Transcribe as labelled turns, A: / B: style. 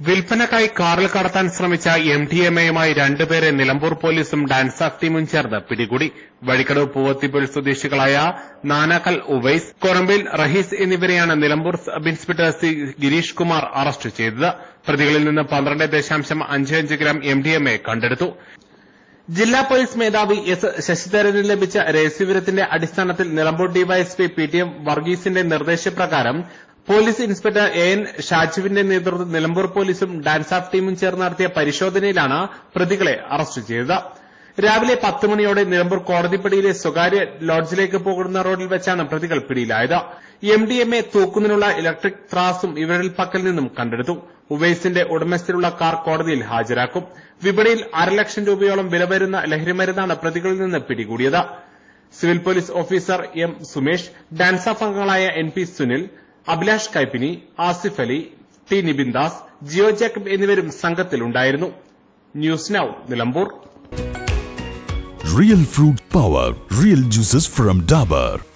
A: വിൽപ്പനക്കായി കാറിൽ കടത്താൻ ശ്രമിച്ച എം ഡി എം എയുമായി രണ്ടുപേരെ നിലമ്പൂർ പോലീസും ഡാൻസ് ടീമും ചേർന്ന് പിടികൂടി. വഴിക്കടവ് പൂവത്തിപ്പുഴ സ്വദേശികളായ നാനാക്കൽ ഉവൈസ് കൊറമ്പിൽ റഹീസ് എന്നിവരെയാണ് Nilambur sub inspector C Girish Kumar arrest ചെയ്തത്. പ്രതികളിൽ നിന്ന് പന്ത്രണ്ട് ദശാംശം അഞ്ച് അഞ്ച് gram M D M A കണ്ടെടുത്തു. ജില്ലാ പോലീസ് മേധാവി എസ് ശശിധരന് ലഭിച്ച രഹസ്യവിവരത്തിന്റെ അടിസ്ഥാനത്തിൽ Nilambur DYSP P T M വർഗീസിന്റെ നിർദ്ദേശപ്രകാരം പോലീസ് ഇൻസ്പെക്ടർ എ എൻ ഷാജുവിന്റെ നേതൃത്വത്തിൽ നിലമ്പൂർ പോലീസും ഡാൻസ് ഓഫ് ടീമും ചേർന്ന് നടത്തിയ പരിശോധനയിലാണ് പ്രതികളെ അറസ്റ്റ് ചെയ്തത്. രാവിലെ പത്ത് മണിയോടെ നിലമ്പൂർ കോടതിപ്പടിയിലെ സ്വകാര്യ ലോഡ്ജിലേക്ക് പോകുന്ന റോഡിൽ വെച്ചാണ് പ്രതികൾ പിടിയിലായത്. എം ഡി എം എ തൂക്കുന്നതിനുള്ള ഇലക്ട്രിക് ത്രാസും ഇവരുടെ പക്കൽ നിന്നും കണ്ടെടുത്തു. ഉവൈസിന്റെ ഉടമസ്ഥരുള്ള കാർ കോടതിയിൽ ഹാജരാക്കും. വിപണിയിൽ അരലക്ഷം രൂപയോളം വില വരുന്ന ലഹരിമരുന്നാണ് പ്രതികളിൽ നിന്ന് പിടികൂടിയത്. Civil police officer M Sumesh DANSAF അംഗങ്ങളായ N P Sunil Abhilash Kaippini Asif Ali T Nibin Das Jio Jacob എന്നിവരും സംഘത്തിലുണ്ടായിരുന്നു news now Nilambur
B: real fruit power real juices from Dabur.